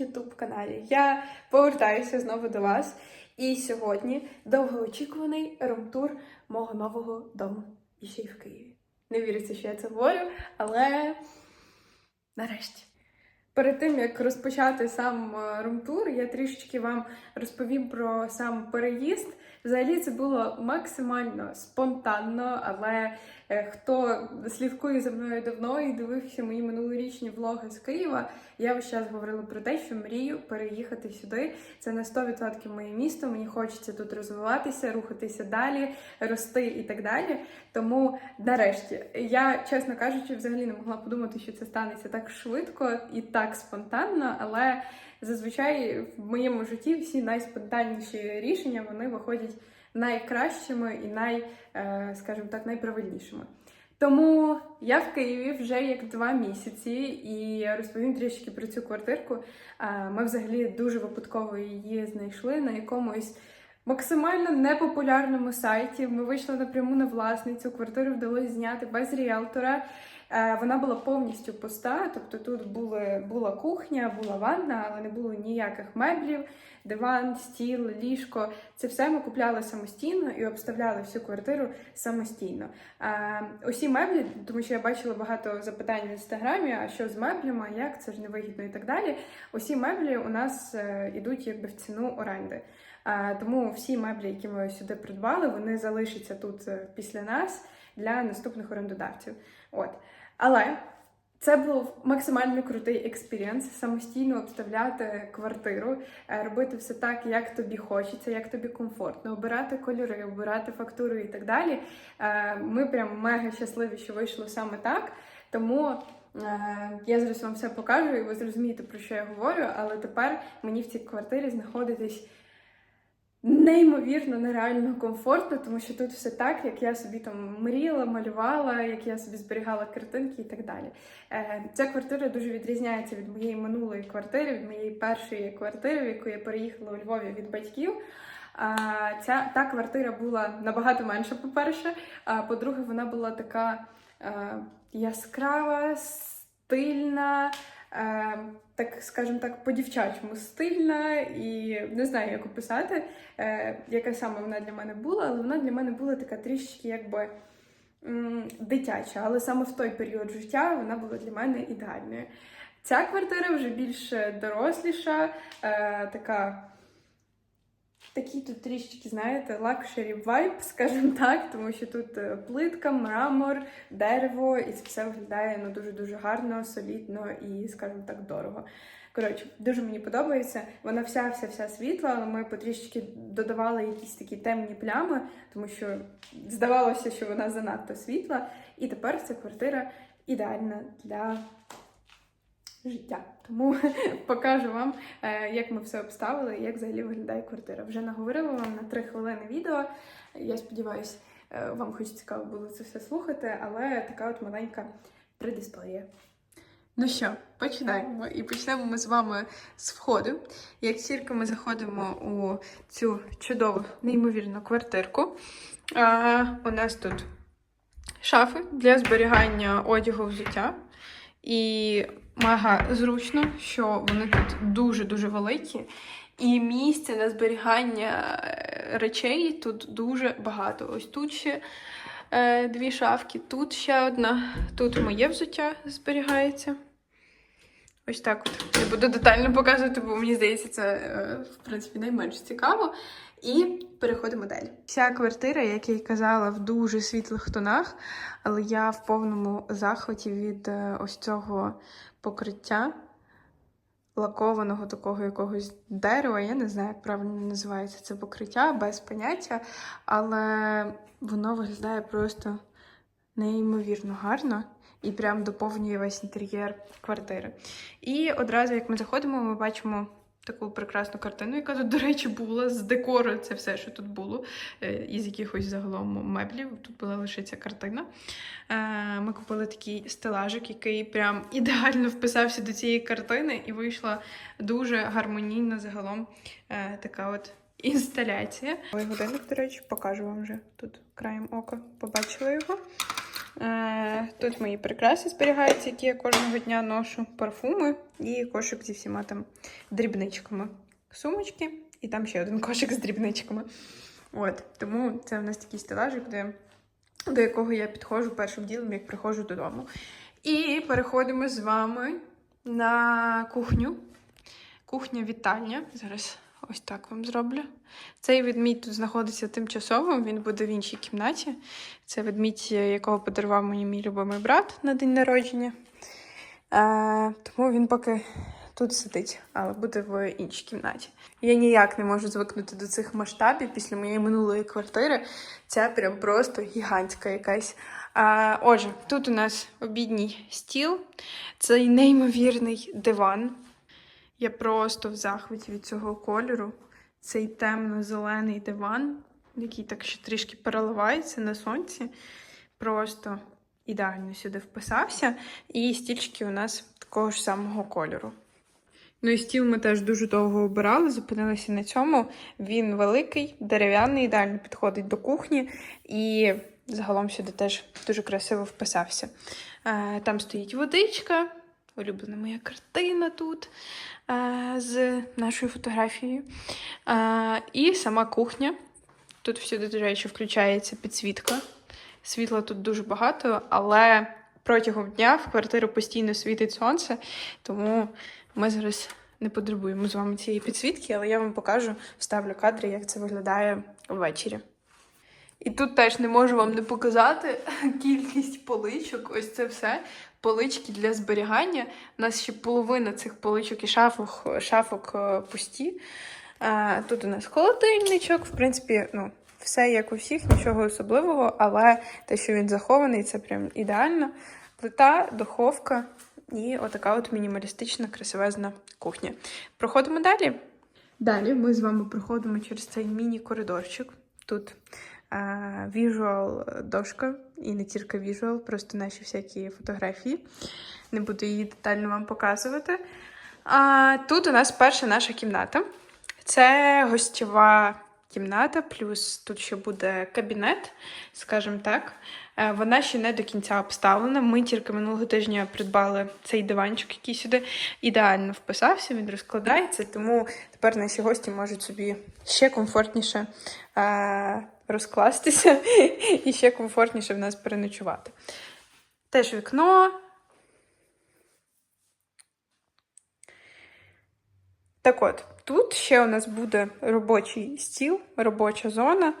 YouTube каналі. Я повертаюся знову до вас. І сьогодні довгоочікуваний ромтур мого нового дому. І ще й в Києві. Не віриться, що я це говорю, але нарешті. Перед тим як розпочати сам ромтур, я трішечки вам розповім про сам переїзд. Взагалі це було максимально спонтанно, але е, хто слідкує за мною давно і дивився мої минулорічні влоги з Києва, я весь час говорила про те, що мрію переїхати сюди. Це на 100% моє місто. Мені хочеться тут розвиватися, рухатися далі, рости і так далі. Тому нарешті я, чесно кажучи, взагалі не могла подумати, що це станеться так швидко і так спонтанно, але зазвичай в моєму житті всі найспонтанніші рішення вони виходять найкращими і най, е, скажімо так, найправильнішими. Тому я в Києві вже як два місяці, і розповім трішки про цю квартирку. Е, Ми взагалі дуже випадково її знайшли на якомусь максимально непопулярному сайті. Ми вийшли напряму на власницю. Квартиру вдалося зняти без ріелтора. Е, Вона була повністю пуста, тобто тут були, була кухня, була ванна, але не було ніяких меблів, диван, стіл, ліжко. Це все ми купляли самостійно і обставляли всю квартиру самостійно. Е, Усі меблі, тому що я бачила багато запитань в інстаграмі, а що з меблями, як це ж невигідно і так далі. Усі меблі у нас е, ідуть якби в ціну оренди. Е, Тому всі меблі, які ми сюди придбали, вони залишаться тут е, після нас для наступних орендодавців. От. Але це був максимально крутий експірієнс самостійно обставляти квартиру, е, робити все так, як тобі хочеться, як тобі комфортно, обирати кольори, обирати фактуру і так далі. Е, Ми прям мега щасливі, що вийшло саме так. Тому е, я зараз вам все покажу, і ви зрозумієте, про що я говорю. Але тепер мені в цій квартирі знаходитись неймовірно нереально комфортно, тому що тут все так, як я собі там мріяла, малювала, як я собі зберігала картинки і так далі. Е, Ця квартира дуже відрізняється від моєї минулої квартири, від моєї першої квартири, в яку я переїхала у Львові від батьків. Ця та квартира була набагато менша, по-перше. А по-друге, вона була така е, яскрава, стильна. Е, так, скажімо так, по-дівчачому стильна і не знаю, як описати, е, яка саме вона для мене була, але вона для мене була така трішки якби дитяча. Але саме в той період життя вона була для мене ідеальною. Ця квартира вже більш доросліша, е, така. Такий тут трішки, знаєте, лакшері вайб, скажімо так, тому що тут е, плитка, мрамор, дерево, і це все виглядає ну, дуже-дуже гарно, солідно і, скажімо так, дорого. Коротше, дуже мені подобається. Вона вся вся вся світла, але ми потрішки додавали якісь такі темні плями, тому що здавалося, що вона занадто світла. І тепер ця квартира ідеальна для життя. Тому покажу вам, е, як ми все обставили і як взагалі виглядає квартира. Вже наговорила вам на 3 хвилини відео. Я сподіваюся, е, вам хоч цікаво було це все слухати, але така от маленька предісторія. Ну що, починаємо. І почнемо ми з вами з входу. Як тільки ми заходимо у цю чудову, неймовірну квартирку, а, у нас тут шафи для зберігання одягу взуття. І мега зручно, що вони тут дуже-дуже великі. І місця на зберігання е, речей тут дуже багато. Ось тут ще е, дві шафки, тут ще одна. Тут моє взуття зберігається. Ось так от. Не буду детально показувати, бо мені здається, це е, в принципі найменш цікаво. І переходимо далі. Ця квартира, як я й казала, в дуже світлих тонах, але я в повному захваті від е, ось цього покриття лакованого такого якогось дерева. Я не знаю, як правильно називається це покриття, без поняття, але воно виглядає просто неймовірно гарно і прям доповнює весь інтер'єр квартири. І одразу, як ми заходимо, ми бачимо. Таку прекрасну картину, яка тут, до речі, була з декору. Це все, що тут було, е, із якихось загалом меблів. Тут була лише ця картина. Е, Ми купили такий стелажик, який прям ідеально вписався до цієї картини, і вийшла дуже гармонійна загалом е, така от інсталяція. Ой, годинник, до речі, покажу вам вже тут краєм ока. Побачила його. Е, Тут мої прикраси зберігаються, які я кожного дня ношу, парфуми і кошик зі всіма там дрібничками. Сумочки, і там ще один кошик з дрібничками. От, тому це в нас такий стелажик, де, до якого я підходжу першим ділом, як приходжу додому. І переходимо з вами на кухню. Кухня-вітальня. Зараз ось так вам зроблю. Цей ведмідь тут знаходиться тимчасово, він буде в іншій кімнаті. Це ведмідь, якого подарував мені мій любимий брат на день народження. Е, тому він поки тут сидить, але буде в іншій кімнаті. Я ніяк не можу звикнути до цих масштабів після моєї минулої квартири. Це прям просто гігантська якась. А, отже, тут у нас обідній стіл, цей неймовірний диван. Я просто в захваті від цього кольору. Цей темно-зелений диван, який так ще трішки переливається на сонці. Просто ідеально сюди вписався. І стільчики у нас такого ж самого кольору. Ну і стіл ми теж дуже довго обирали, зупинилися на цьому. Він великий, дерев'яний, ідеально підходить до кухні. І загалом сюди теж дуже красиво вписався. Е, Там стоїть водичка, улюблена моя картина тут е, з нашою фотографією. Е, І сама кухня. Тут всюди, до речі, включається підсвітка. Світла тут дуже багато, але протягом дня в квартиру постійно світить сонце, тому ми зараз не потребуємо з вами цієї підсвітки, але я вам покажу, вставлю кадри, як це виглядає ввечері. І тут теж не можу вам не показати кількість поличок. Ось це все. Полички для зберігання. У нас ще половина цих поличок і шафок, шафок е, пусті. А, тут у нас холодильничок, в принципі, ну, все як у всіх, нічого особливого, але те, що він захований, це прям ідеально. Плита, духовка і отака от мінімалістична, красивезна кухня. Проходимо далі. Далі ми з вами проходимо через цей міні-коридорчик. Тут віжуал дошка, і не тільки віжуал, просто наші всякі фотографії. Не буду її детально вам показувати. А, Тут у нас перша наша кімната. Це гостєва кімната, плюс тут ще буде кабінет, скажімо так. Е, Вона ще не до кінця обставлена. Ми тільки минулого тижня придбали цей диванчик, який сюди ідеально вписався, він розкладається, тому тепер наші гості можуть собі ще комфортніше е, розкластися і ще комфортніше в нас переночувати. Теж вікно. Так от, тут ще у нас буде робочий стіл, робоча зона.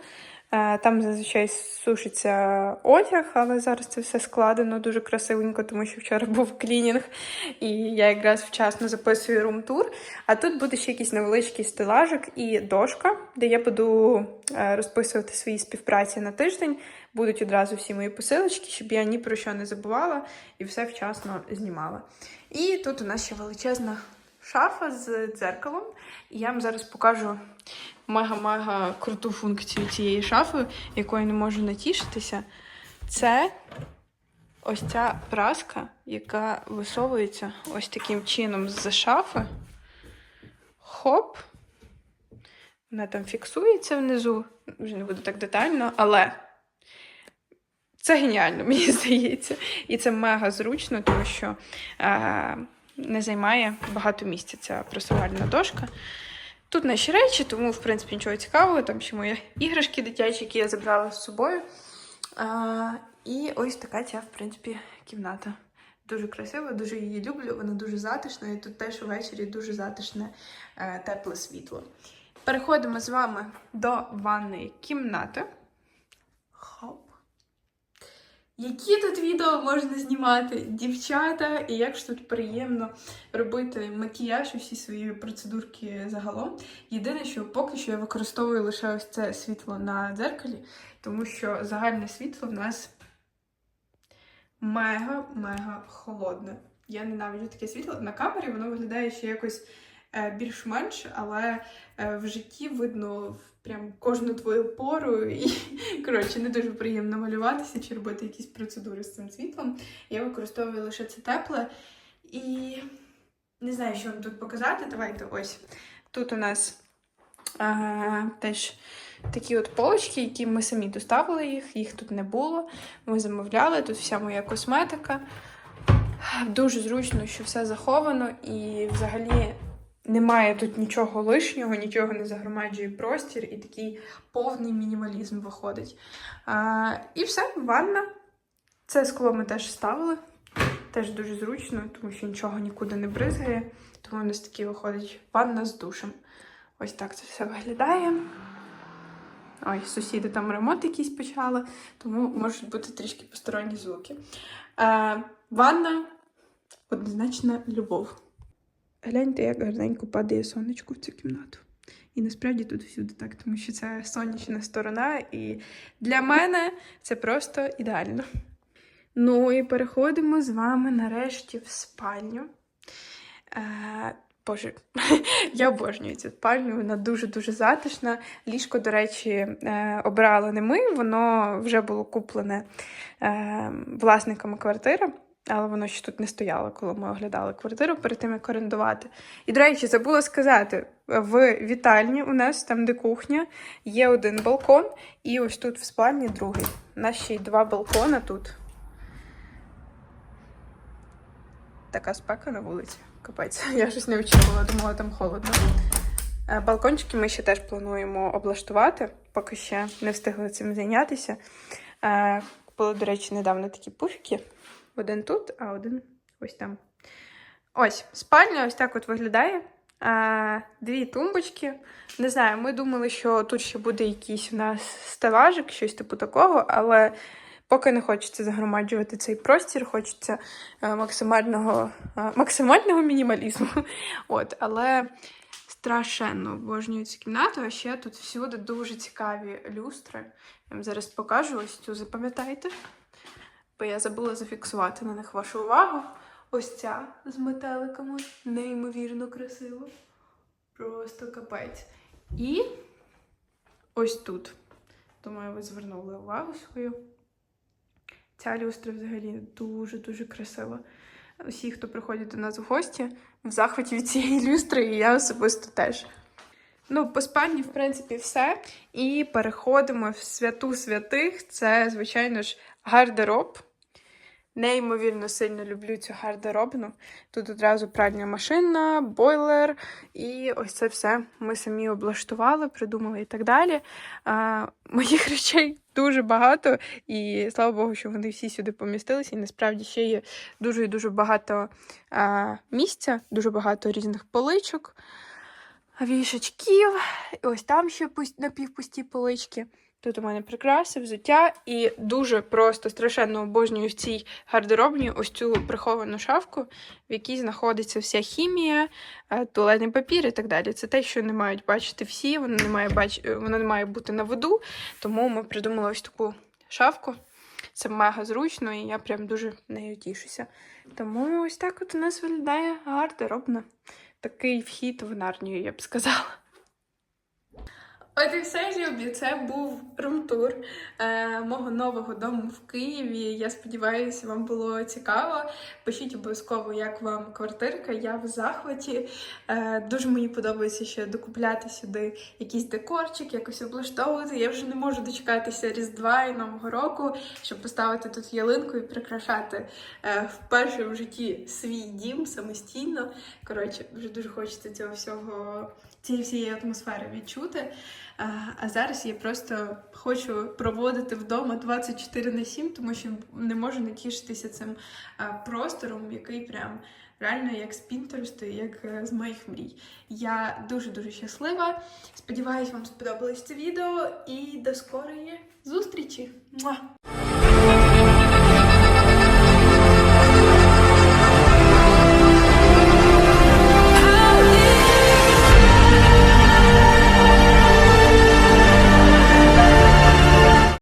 Е, Там зазвичай сушиться одяг, але зараз це все складено дуже красивенько, тому що вчора був клінінг, і я якраз вчасно записую рум-тур. А тут буде ще якийсь невеличкий стелажик і дошка, де я буду е, розписувати свої співпраці на тиждень. Будуть одразу всі мої посилочки, щоб я ні про що не забувала і все вчасно знімала. І тут у нас ще величезна шафа з дзеркалом. І я вам зараз покажу мега-мега круту функцію цієї шафи, якою не можу натішитися. Це ось ця праска, яка висовується ось таким чином з шафи. Хоп. Вона там фіксується внизу. Вже не буду так детально, але це геніально, мені здається. І це мега зручно, тому що. Е- не займає багато місця ця просувальна дошка. Тут наші речі, тому, в принципі, нічого цікавого. Там ще мої іграшки дитячі, які я забрала з собою. А, І ось така ця, в принципі, кімната. Дуже красива, дуже її люблю, вона дуже затишна, і тут теж увечері дуже затишне е, тепле світло. Переходимо з вами до ванної кімнати. Хоп. Які тут відео можна знімати, дівчата, і як ж тут приємно робити макіяж і всі свої процедурки загалом. Єдине, що поки що я використовую лише ось це світло на дзеркалі, тому що загальне світло в нас мега-мега холодне. Я ненавиджу таке світло. На камері воно виглядає ще якось е, більш-менш, але е, в житті видно прям кожну твою пору. І, коротше, не дуже приємно малюватися чи робити якісь процедури з цим світлом. Я використовую лише це тепле. І не знаю, що вам тут показати. Давайте ось. Тут у нас а, теж такі от полочки, які ми самі доставили їх, їх тут не було. Ми замовляли, тут вся моя косметика. Дуже зручно, що все заховано, і взагалі немає тут нічого лишнього, нічого не загромаджує простір, і такий повний мінімалізм виходить. А, і все, ванна. Це скло ми теж ставили. Теж дуже зручно, тому що нічого нікуди не бризгає. Тому у нас такий виходить ванна з душем. Ось так це все виглядає. Ой, сусіди там ремонт якийсь почали, тому можуть бути трішки посторонні звуки. Е, ванна однозначно любов. Гляньте, як гарненько падає сонечко в цю кімнату. І насправді тут всюди так, тому що це сонячна сторона, і для мене це просто ідеально. Ну і переходимо з вами нарешті в спальню. Е, Боже, я обожнюю цю спальню, вона дуже-дуже затишна. Ліжко, до речі, е, обрали не ми, воно вже було куплене е, власниками квартири, але воно ще тут не стояло, коли ми оглядали квартиру перед тим, як орендувати. І, до речі, забула сказати: в вітальні у нас там, де кухня, є один балкон, і ось тут в спальні другий. У нас ще й два балкона тут. Така спека на вулиці. Капець, я щось не очікувала, думала, там холодно. Е, Балкончики ми ще теж плануємо облаштувати, поки ще не встигли цим зайнятися. Е, Купили, до речі, недавно такі пуфіки. Один тут, а один ось там. Ось, спальня ось так от виглядає. Е, Дві тумбочки. Не знаю, ми думали, що тут ще буде якийсь у нас стелажик, щось типу такого, але поки не хочеться загромаджувати цей простір, хочеться е, максимального, е, максимального мінімалізму. От, але страшенно обожнюю цю кімнату, а ще тут всюди дуже цікаві люстри. Я вам зараз покажу ось цю, запам'ятайте, бо я забула зафіксувати на них вашу увагу. Ось ця з метеликами, неймовірно красиво. Просто капець. І ось тут. Думаю, ви звернули увагу свою. Ця люстра взагалі дуже-дуже красива. Усі, хто приходять до нас в гості, в захваті від цієї люстри, і я особисто теж. Ну, по спальні, в принципі, все. І переходимо в святу святих. Це, звичайно ж, гардероб. Неймовірно сильно люблю цю гардеробну. Тут одразу пральня машина, бойлер, і ось це все ми самі облаштували, придумали і так далі. А, моїх речей дуже багато, і слава Богу, що вони всі сюди помістилися. І насправді ще є дуже і дуже багато а, місця, дуже багато різних поличок, вішачків. І ось там ще пусть- напівпусті полички. Тут у мене прикраси, взуття, і дуже просто страшенно обожнюю в цій гардеробні ось цю приховану шафку, в якій знаходиться вся хімія, е, туалетний папір і так далі. Це те, що не мають бачити всі, воно не має бач... е, воно не має бути на виду. Тому ми придумали ось таку шафку. Це мега зручно, і я прям дуже нею тішуся. Тому ось так от у нас виглядає гардеробна. Такий вхід в нарнію, я б сказала. От і все, любі. Це був румтур е, мого нового дому в Києві. Я сподіваюся, вам було цікаво. Пишіть обов'язково, як вам квартирка. Я в захваті. Е, дуже мені подобається ще докупляти сюди якийсь декорчик, якось облаштовувати. Я вже не можу дочекатися Різдва і Нового року, щоб поставити тут ялинку і прикрашати е, вперше в житті свій дім самостійно. Коротше, вже дуже хочеться цього всього, цієї всієї атмосфери відчути. А, зараз я просто хочу проводити вдома 24 на 7, тому що не можу не тішитися цим простором, який прям реально як з Пінтересту, як е, з моїх мрій. Я дуже-дуже щаслива. Сподіваюсь, вам сподобалось це відео і до скорої зустрічі! Муа!